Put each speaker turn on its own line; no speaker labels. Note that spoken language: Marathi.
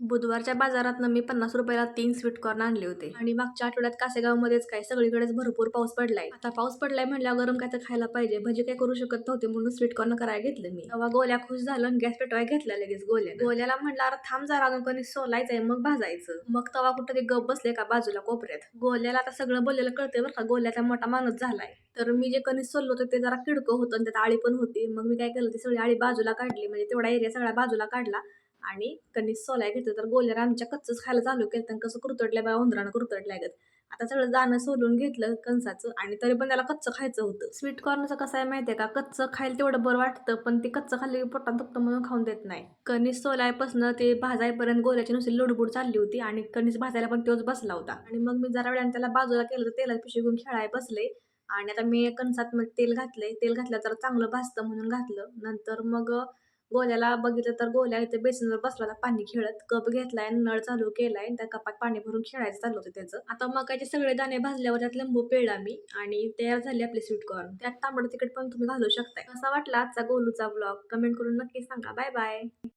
बुधवारच्या बाजारात मी पन्नास रुपयाला तीन स्वीट कॉर्न आणले होते. आणि मागच्या आठवड्यात कासेगावमध्येच काय सगळीकडेच भरपूर पाऊस पडलाय. आता पाऊस पडलाय म्हणल्यावर गरम काय तर खायला पाहिजे. भजी काय करू शकत नव्हते म्हणून स्वीट कॉर्न करायला घेतलं मी. तेव्हा गोल्या खुश झालं आणि गॅस पेटवाय घेतला लगेच गोल्या गोल्याला म्हणलं अरे थांब जरा अजून कोणी सोलायचंय मग भाजायचं. मग तवा कुठं ते गप बसले का बाजूला कोपऱ्यात. गोल्याला आता सगळं बोललेलं कळतंय बरं का गोल्याचा मोठा माणूस झालाय. तर मी जे कणीस सोललो होतं ते जरा किडकं होतं आणि त्यात आळी पण होती. मग मी काय केलं ते सगळी आळी बाजूला काढली. म्हणजे तेवढा एरिया सगळा बाजूला काढला. आणि कणीस सोलाय घेतलं तर गोल्याला आमच्या कच्चच खायला चालू केलं तर कसं कुरतडल्या बा उंदरानं कुरतडल्या गत आता सगळं दाणं सोलून घेतलं कणसाचं आणि तरी पण त्याला कच्चं खायचं होतं. स्वीट कॉर्नचं कसं आहे माहितीये का? कच्चं खायला तेवढं बरं वाटतं पण ते कच्चं खाल्ली की पोटात दुखतं म्हणून खाऊन देत नाही. कणीस सोलायपासनं ते भाजायपर्यंत गोल्याची नुसती लुडबुड चालली होती आणि कणीस भाजायला पण तोच बसला होता. आणि मग मी जरा वेळाने त्याला बाजूला केलं तर तेलात पिशवी घेऊन खेळाय बसले आणि आता मी कणसात मग तेल घातले तेल घातलं तर चांगलं भाजतं म्हणून घातलं. नंतर मग गोल्याला बघितलं तर गोल्या इथे बेसिनवर बसला पाणी खेळत कप घेतलाय नळ चालू केलाय त्या कपात पाणी भरून खेळायचं चालू होतं त्याचं. आता मकाचे सगळे दाणे भाजल्यावर त्यात लिंबू पिळला मी आणि तयार झाली आपली स्वीट कॉर्न. त्यात तांबड तिकट पण तुम्ही घालू शकताय. असा वाटला आजचा गोलूचा ब्लॉग कमेंट करून नक्की सांगा. Bye bye